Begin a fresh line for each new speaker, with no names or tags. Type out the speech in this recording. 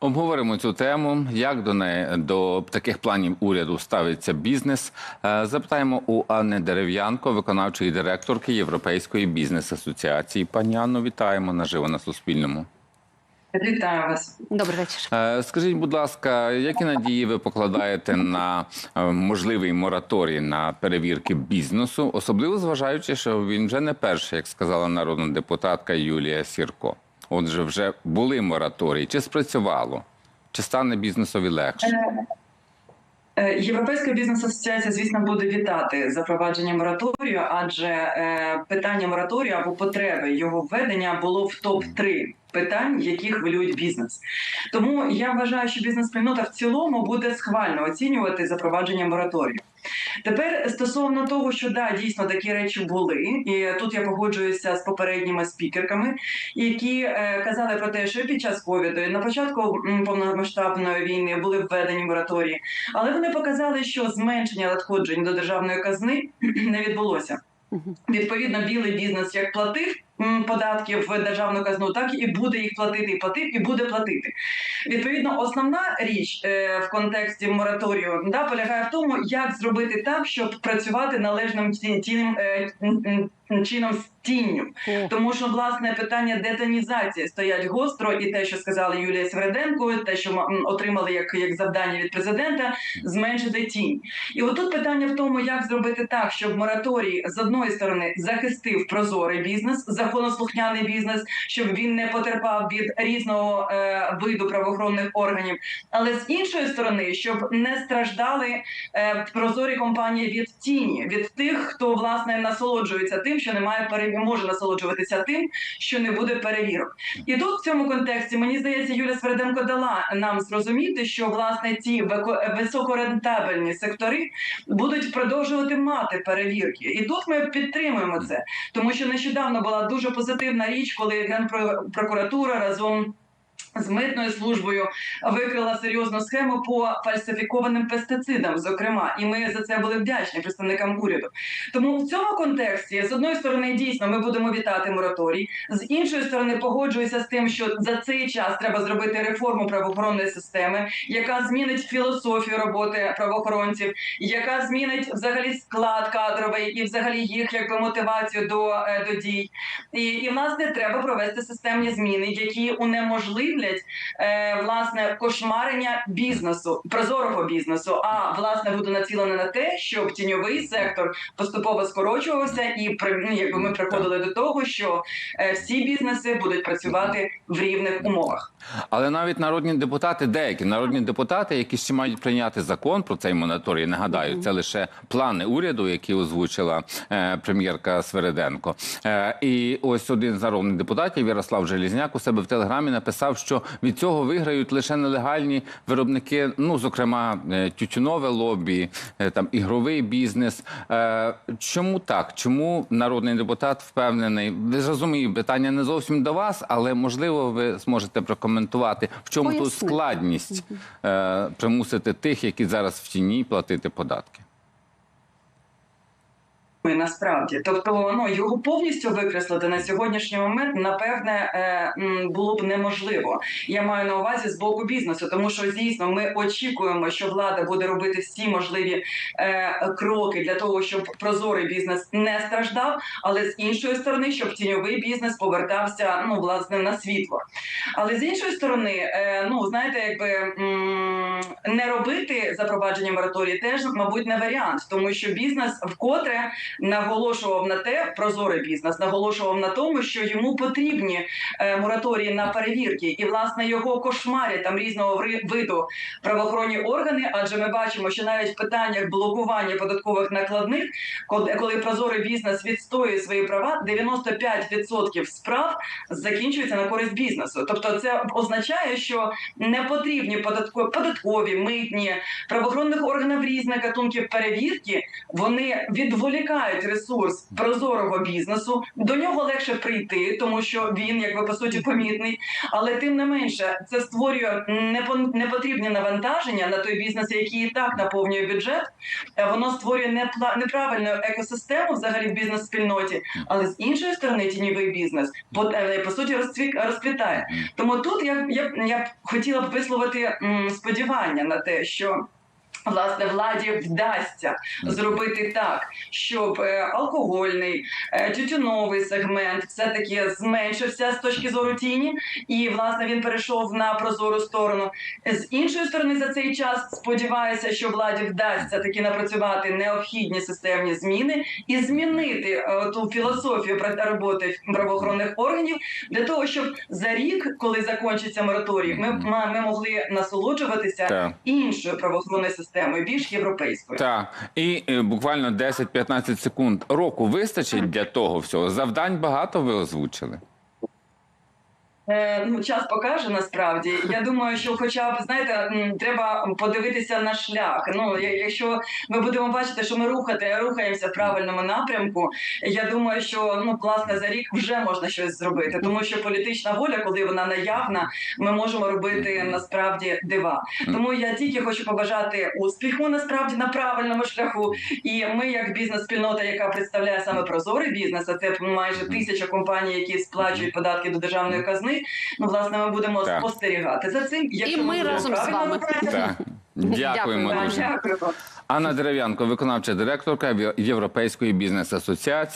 Обговоримо цю тему. Як до неї до таких планів уряду ставиться бізнес? Е, Запитаємо у Анни Дерев'янко, виконавчої директорки Європейської бізнес асоціації. Пані Анно, вітаємо наживо на Суспільному.
Вітаю вас.
Добрий вечір.
Е, Скажіть, будь ласка, які надії ви покладаєте на е, можливий мораторій на перевірки бізнесу, особливо зважаючи, що він вже не перший, як сказала народна депутатка Юлія Сірко. Отже, вже були мораторії. Чи спрацювало? Чи стане бізнесові легше?
Е, Європейська бізнес асоціація, звісно, буде вітати запровадження мораторію, адже е, питання мораторію або потреби його введення було в топ 3 питань, які хвилюють бізнес. Тому я вважаю, що бізнес-спільнота в цілому буде схвально оцінювати запровадження мораторію. Тепер стосовно того, що да, дійсно такі речі були, і тут я погоджуюся з попередніми спікерками, які е, казали про те, що під час ковіду на початку повномасштабної війни були введені мораторії, але вони показали, що зменшення надходжень до державної казни не відбулося. Відповідно, білий бізнес як платив м, податки в державну казну, так і буде їх платити, і платив, і буде платити. Відповідно, основна річ е, в контексті мораторію да, полягає в тому, як зробити так, щоб працювати належним ті- тінем, е, м, м, чином з тінню. Тому що власне питання детонізації стоять гостро, і те, що сказала Юлія Свереденко, те, що отримали як, як завдання від президента, зменшити тінь. І отут питання в тому, як зробити так, щоб мораторій з одної сторони захистив прозорий бізнес, законослухняний бізнес, щоб він не потерпав від різного е, виду правоохоронних органів, але з іншої сторони, щоб не страждали е, прозорі компанії від тіні, від тих, хто власне насолоджується тим, що немає перевірок, може насолоджуватися тим, що не буде перевірок. І тут в цьому контексті мені здається, Юля Свереденко дала нам зрозуміти, що власне ці високорентабельні сектори будуть продовжувати мати перевірки. І тут ми підтримуємо це, тому що нещодавно була дуже позитивна річ, коли генпрокуратура разом. З митною службою викрила серйозну схему по фальсифікованим пестицидам, зокрема, і ми за це були вдячні представникам уряду. Тому в цьому контексті з одної сторони дійсно ми будемо вітати мораторій, з іншої сторони погоджуюся з тим, що за цей час треба зробити реформу правоохоронної системи, яка змінить філософію роботи правоохоронців, яка змінить взагалі склад кадровий і взагалі їх якби мотивацію до, е, до дій. І, і власне треба провести системні зміни, які унеможливлять е, власне кошмарення бізнесу, прозорого бізнесу. А власне буде націлене на те, щоб тіньовий сектор поступово скорочувався, і ну, якби ми приходили до того, що е, всі бізнеси будуть працювати в рівних умовах.
Але навіть народні депутати, деякі народні депутати, які ще мають прийняти закон про цей мораторій, нагадаю, це лише плани уряду, які озвучила е, прем'єрка Свереденко. Е, і ось один з народних депутатів Ярослав Желізняк у себе в телеграмі написав, що від цього виграють лише нелегальні виробники, ну зокрема е, тютюнове лобі, е, там ігровий бізнес. Е, чому так? Чому народний депутат впевнений? Ви зрозумію, питання не зовсім до вас, але можливо ви зможете прокоментувати, в чому тут складність е, примусити тих, які зараз в тіні платити податки.
Насправді, тобто ну його повністю викреслити на сьогоднішній момент, напевне, е, було б неможливо. Я маю на увазі з боку бізнесу, тому що звісно, ми очікуємо, що влада буде робити всі можливі е, кроки для того, щоб прозорий бізнес не страждав, але з іншої сторони, щоб тіньовий бізнес повертався ну власне на світло. Але з іншої сторони, е, ну знаєте, якби не робити запровадження мораторії теж, мабуть, не варіант, тому що бізнес вкотре наголошував на те, прозорий бізнес наголошував на тому, що йому потрібні е, мораторії на перевірки, і власне його кошмарять там різного виду правоохоронні органи. Адже ми бачимо, що навіть в питаннях блокування податкових накладних, коли прозорий бізнес відстоює свої права, 95% справ закінчується на користь бізнесу. Тобто, це означає, що не потрібні податкові, податкові митні правоохоронних органів різних гатунків перевірки. Вони відволікають забирають ресурс прозорого бізнесу. До нього легше прийти, тому що він, якби по суті, помітний. Але тим не менше, це створює непотрібні навантаження на той бізнес, який і так наповнює бюджет. Е, Воно створює неправильну екосистему взагалі в бізнес-спільноті. Але з іншої сторони, тіньовий бізнес по, е, по суті розцві- розквітає. Тому тут я, я, я хотіла б висловити сподівання на те, що. Власне, владі вдасться зробити так, щоб е, алкогольний, е, тютюновий сегмент все таки зменшився з точки зору тіні, і власне він перейшов на прозору сторону. З іншої сторони, за цей час сподіваюся, що владі вдасться таки напрацювати необхідні системні зміни і змінити е, ту філософію роботи правоохоронних органів для того, щоб за рік, коли закінчиться мораторій, ми, ми могли насолоджуватися іншою правоохоронною системою, більш європейською.
Так, і е, буквально 10-15 секунд року вистачить для того всього. Завдань багато ви озвучили.
Е, ну, час покаже насправді. Я думаю, що, хоча б знаєте, треба подивитися на шлях. Ну, якщо ми будемо бачити, що ми рухати, рухаємося в правильному напрямку, я думаю, що ну власне за рік вже можна щось зробити, тому що політична воля, коли вона наявна, ми можемо робити насправді дива. Тому я тільки хочу побажати успіху насправді на правильному шляху. І ми, як бізнес-спільнота, яка представляє саме прозорий бізнес, а це майже тисяча компаній, які сплачують податки до державної казни. Ну, власне, ми будемо
Так.
спостерігати за цим. Якщо
ми
ми
разом з вами.
Так. Дякуємо дуже.
Дякую.
Анна Дерев'янко, виконавча директорка Європейської бізнес асоціації.